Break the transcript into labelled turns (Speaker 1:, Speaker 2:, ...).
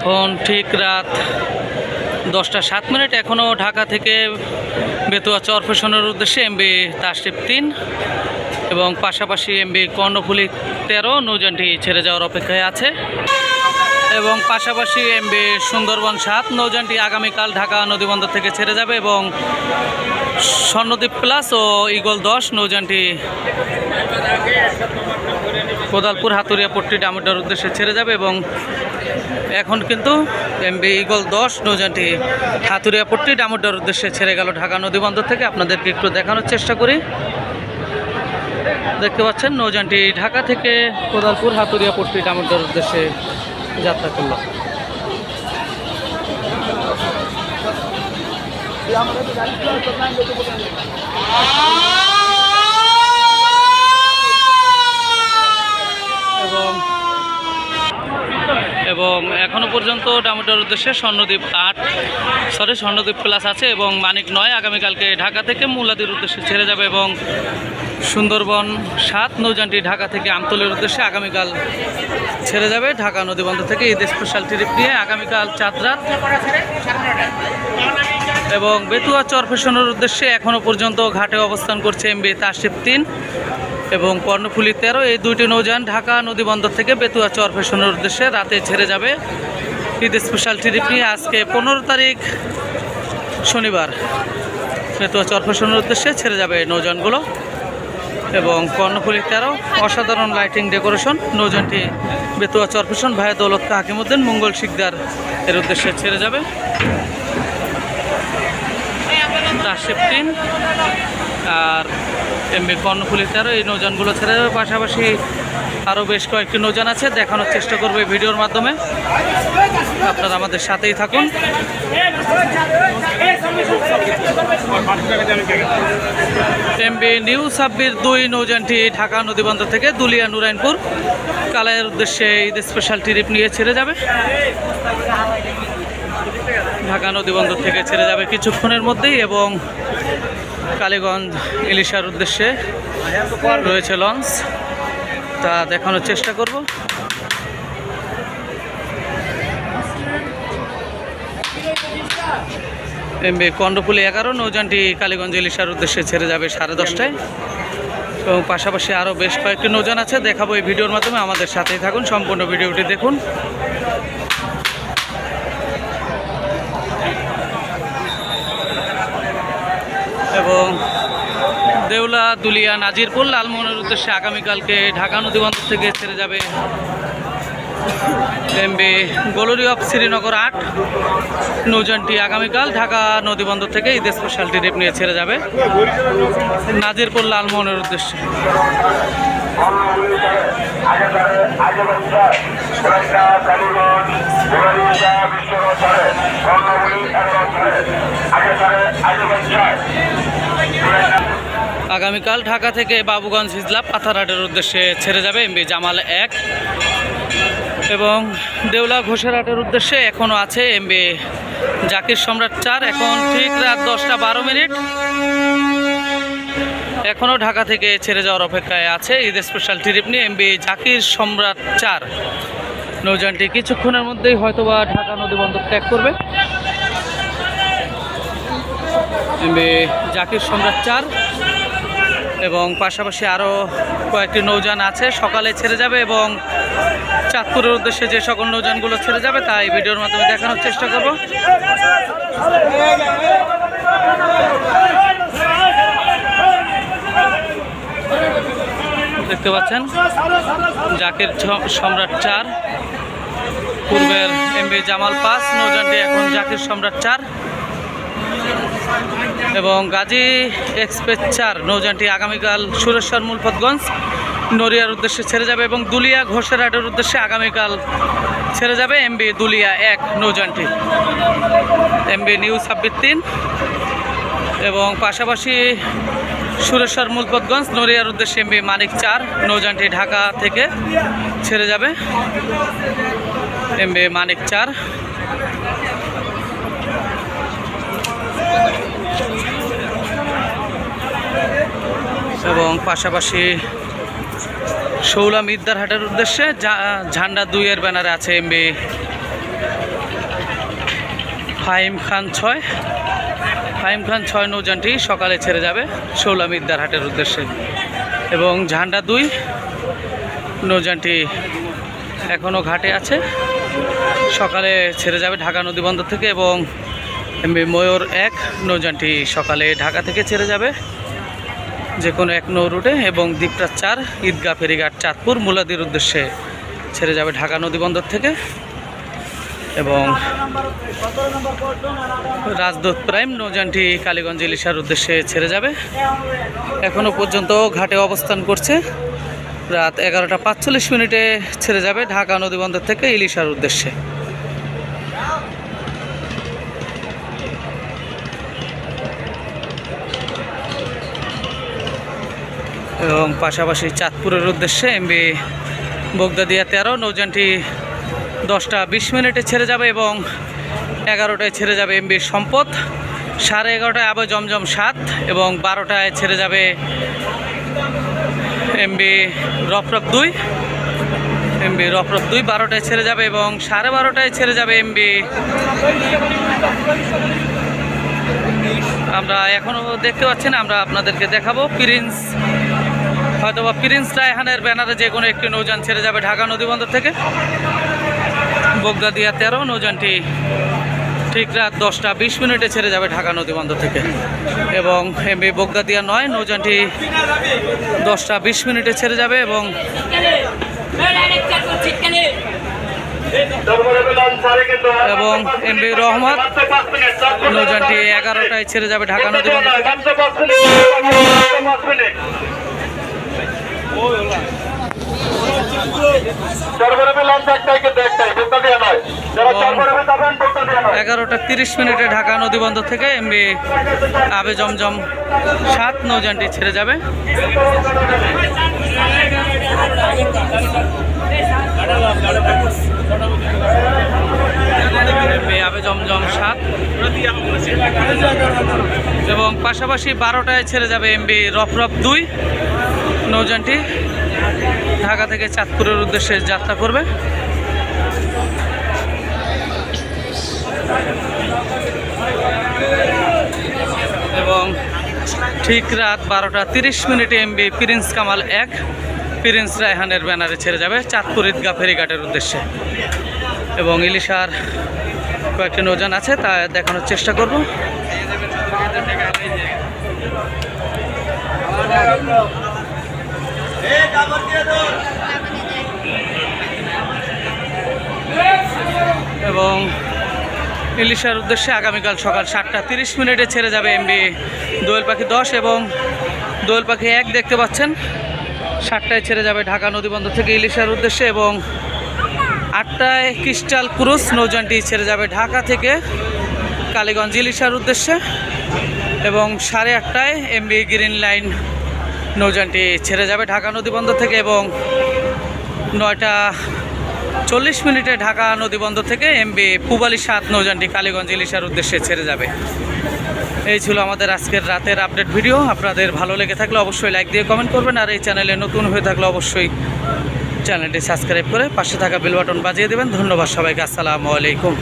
Speaker 1: এখন ঠিক রাত দশটা সাত মিনিট। এখনও ঢাকা থেকে বেতুয়া চরফেশনের উদ্দেশ্যে এমবি তাশরিফ তিন এবং পাশাপাশি এমবি কর্ণফুলি তেরো নৌযানটি ছেড়ে যাওয়ার অপেক্ষায় আছে এবং পাশাপাশি এমবি সুন্দরবন সাত নৌযানটি আগামীকাল ঢাকা নদীবন্দর থেকে ছেড়ে যাবে এবং স্বর্ণদ্বীপ প্লাস ও ইগল দশ নৌযানটি কোদালপুর হাতুরিয়া পট্টি ডামোডার উদ্দেশ্যে ছেড়ে যাবে এবং এখন কিন্তু এমবি ইগল দশ নৌযানটি হাতুরিয়া পট্টি ডামোডার উদ্দেশ্যে ছেড়ে গেল ঢাকা নদীবন্দর থেকে। আপনাদেরকে একটু দেখানোর চেষ্টা করি। দেখতে পাচ্ছেন নৌযানটি ঢাকা থেকে কোদালপুর হাতুরিয়া পট্টি ডামোডার উদ্দেশ্যে যাত্রা করল। এবং এবং এখনও পর্যন্ত ডামোটার উদ্দেশ্যে স্বর্ণদ্বীপ আট সরি স্বর্ণদ্বীপ প্লাস আছে এবং মানিক নয়। আগামীকালকে ঢাকা থেকে মুলাদির উদ্দেশ্যে ছেড়ে যাবে এবং সুন্দরবন সাত নৌযানটি ঢাকা থেকে আমতলের উদ্দেশ্যে আগামীকাল ছেড়ে যাবে। ঢাকা নদীবন্দর থেকে ঈদ স্পেশাল ট্রিপ নিয়ে আগামীকাল চাঁদ রাত এবং বেতুয়া চরফেশনের উদ্দেশ্যে এখনও পর্যন্ত ঘাটে অবস্থান করছে এমবি তাশিফ তিন এবং কর্ণফুলি তেরো। এই দুইটি নৌযান ঢাকা নদীবন্দর থেকে বেতুয়া চরফেশনের উদ্দেশ্যে রাতে ছেড়ে যাবে। ঈদ স্পেশাল ট্রিপ নিয়ে আজকে পনেরো তারিখ শনিবার বেতুয়া চরফেশনের উদ্দেশ্যে ছেড়ে যাবে নৌযানগুলো এবং কর্ণফুলি তেরো, অসাধারণ লাইটিং ডেকোরেশন নৌযানটি বেতুয়া চরফেশন ভাইয়া দৌলত হাকিমুদ্দিন মঙ্গল শিকদার এর উদ্দেশ্যে ছেড়ে যাবে। তিন আর এমবি কর্ণফুলি তেরো, এই নৌযানগুলো ছেড়ে পাশাপাশি আরও বেশ কয়েকটি নৌযান আছে, দেখানোর চেষ্টা করব ভিডিওর মাধ্যমে। আপনারা আমাদের সাথেই থাকুন। এমবি নিউ ছাব্বিশ দুই নৌযানটি ঢাকা নদীবন্দর থেকে দুলিয়া নুরাইনপুর। কালাইয়ের উদ্দেশ্যে ঈদ স্পেশাল ট্রিপ নিয়ে ছেড়ে যাবে। ঢাকা নদীবন্দর থেকে ছেড়ে যাবে কিছুক্ষণের মধ্যেই এবং কালীগঞ্জ ইলিশার উদ্দেশ্যে রয়েছে লঞ্চ। তা দেখানোর চেষ্টা করব। এমবি কণ্ডফুলি এগারো নৌযানটি কালীগঞ্জ ইলিশার উদ্দেশ্যে ছেড়ে যাবে সাড়ে দশটায়। এবং পাশাপাশি আরও বেশ কয়েকটি নৌযান আছে, দেখাবো এই ভিডিওর মাধ্যমে। আমাদের সাথেই থাকুন, সম্পূর্ণ ভিডিওটি দেখুন। দুলিয়া নাজিরপুর লালমোহনের উদ্দেশ্যে আগামীকালকে ঢাকা নদীবন্দর থেকে ছেড়ে যাবে এমবি গোলরি অফ শ্রীনগর আট নৌযানটি আগামীকাল ঢাকা নদীবন্দর থেকে ঈদ স্পেশাল ট্রিপ নিয়ে ছেড়ে যাবে নাজিরপুর লালমোহনের উদ্দেশ্যে আগামীকাল ঢাকা থেকে বাবুগঞ্জ হিজলা পাথারহাটের উদ্দেশ্যে ছেড়ে যাবে এমবি জামাল এক এবং দেউলা ঘোষেরহাটের উদ্দেশ্যে এখনও আছে এমবি জাকির সম্রাট চার। এখন ঠিক রাত দশটা বারো মিনিট। এখনও ঢাকা থেকে ছেড়ে যাওয়ার অপেক্ষায় আছে। ঈদ স্পেশাল ট্রিপ নিয়ে এমবি জাকির সম্রাট চার। নৌযানটি কিছুক্ষণের মধ্যেই হয়তোবা ঢাকা নদীবন্দর ত্যাগ করবে। এমবি জাকির সম্রাট চার। এবং পাশাপাশি আরও কয়েকটি নৌযান আছে। সকালে ছেড়ে যাবে এবং চাঁদপুরের উদ্দেশ্যে যে সকল নৌযানগুলো ছেড়ে যাবে তাই ভিডিওর মাধ্যমে দেখানোর চেষ্টা করব। দেখতে পাচ্ছেন? জাকের সম্রাট চার, পূর্বের এমবি জামাল পাস নৌযানটি এখন জাকির সম্রাট চার। এবং গাজী এক্সপ্রেস চার, নৌযানটি আগামীকাল সুরেশ্বর মূলপতগঞ্জ নড়িয়ার উদ্দেশ্যে ছেড়ে যাবে এবং দুলিয়া ঘোষেরহাটের উদ্দেশ্যে আগামীকাল ছেড়ে যাবে এমবি দুলিয়া এক নৌযানটি। এমবি নিউ ছাব্বিশ তিন এবং পাশাপাশি সুরেশ্বর মূলপতগঞ্জ নড়িয়ার উদ্দেশ্যে এমবি মানিক চার, নৌযানটি ঢাকা থেকে ছেড়ে যাবে। এমবি মানিক চার। এবং পাশাপাশি শৌলা মিদ্দারহাটের উদ্দেশ্যে ঝান্ডা দুইয়ের ব্যানারে আছে এমবি ফাহিম খান ছয়। ফাহিম খান ছয় নৌযানটি সকালে ছেড়ে যাবে শৌলা মিদ্দার হাটের উদ্দেশ্যে। এবং ঝান্ডা দুই নৌযানটি এখনও ঘাটে আছে। সকালে ছেড়ে যাবে ঢাকা নদীবন্দর থেকে এবং এমবি ময়ূর এক, নৌযানটি সকালে ঢাকা থেকে ছেড়ে যাবে। যে কোনো এক নৌ রুটে এবং দ্বীপরাজ চার, ঈদগাহ ফেরিঘাট চাঁদপুর মুলাদির উদ্দেশ্যে ছেড়ে যাবে ঢাকা নদীবন্দর থেকে। এবং রাজদূত প্রাইম নৌযানটি কালীগঞ্জ ইলিশার উদ্দেশ্যে ছেড়ে যাবে। এখনও পর্যন্ত ঘাটে অবস্থান করছে। রাত এগারোটা পাঁচচল্লিশ মিনিটে ছেড়ে যাবে ঢাকা নদীবন্দর থেকে ইলিশার উদ্দেশ্যে। এবং পাশাপাশি চাঁদপুরের উদ্দেশ্যে এমবি বগদাদিয়া তেরো, নৌযানটি দশটা বিশ মিনিটে ছেড়ে যাবে এবং এগারোটায় ছেড়ে যাবে এমবি সম্পদ। সাড়ে এগারোটায় আবে জমজম সাত এবং বারোটায় ছেড়ে যাবে এমবি রফরফ দুই। এমবি রফরফ দুই বারোটায় ছেড়ে যাবে এবং সাড়ে বারোটায় ছেড়ে যাবে এমবি। আমরা এখনও দেখতে পাচ্ছেন, আমরা আপনাদেরকে দেখাবো। প্রিন্স হয়তোবা প্রিন্স রায়হানের ব্যানারে যে কোনো একটি নৌযান ছেড়ে যাবে ঢাকা নদীবন্দর থেকে। বগদাদিয়া তেরো, নৌযানটি ঠিক রাত দশটা বিশ মিনিটে ছেড়ে যাবে ঢাকা নদীবন্দর থেকে। এবং এমবি বগদাদিয়া নয়, নৌযানটি দশটা বিশ মিনিটে ছেড়ে যাবে এবং
Speaker 2: এবং এমবি রহমত
Speaker 1: নৌযানটি এগারোটায় ছেড়ে যাবে ঢাকা নদীবন্দর এগারোটা তিরিশ মিনিটে ঢাকা নদীবন্দর থেকে এমবি আবে জমজম সাত নৌযানটি ছেড়ে যাবে। আবে জমজম সাত। এবং পাশাপাশি বারোটায় ছেড়ে যাবে এমবি রফরফ দুই নৌযানটি। ঢাকা থেকে চাঁদপুরের উদ্দেশ্যে যাত্রা করবে। এবং ঠিক রাত বারোটা তিরিশ মিনিটে এমবি প্রিন্স কামাল এক, প্রিন্স রায়হানের ব্যানারে ছেড়ে যাবে চাঁদপুর ঈদগাহ ফেরিঘাটের উদ্দেশ্যে। এবং ইলিশার কয়েকটি নৌযান আছে, তা দেখানোর চেষ্টা করব। এবং ইলিশার উদ্দেশ্যে আগামীকাল সকাল সাতটা তিরিশ মিনিটে ছেড়ে যাবে এমবি দোয়েল পাখি দশ এবং দোয়েল পাখি এক দেখতে পাচ্ছেন। সাতটায় ছেড়ে যাবে ঢাকা নদীবন্দর থেকে ইলিশার উদ্দেশ্যে এবং আটটায় ক্রিস্টাল ক্রুজ নৌযানটি ছেড়ে যাবে ঢাকা থেকে কালীগঞ্জ ইলিশার উদ্দেশ্যে এবং সাড়ে আটটায় এমবি গ্রিন লাইন নৌযানটি ছেড়ে যাবে ঢাকা নদীবন্দর থেকে এবং নয়টা চল্লিশ মিনিটে ঢাকা নদীবন্দর থেকে এমবি পুবালি সাত নৌযানটি কালীগঞ্জ ইলিশার উদ্দেশ্যে ছেড়ে যাবে। এই ছিল আমাদের আজকের রাতের আপডেট ভিডিও। আপনাদের ভালো লেগে থাকলে অবশ্যই লাইক দিয়ে কমেন্ট করবেন আর এই চ্যানেলে নতুন হয়ে থাকলে অবশ্যই চ্যানেলটি সাবস্ক্রাইব করে পাশে থাকা বেল বাটন বাজিয়ে দেবেন। ধন্যবাদ সবাইকে। আসসালামু আলাইকুম।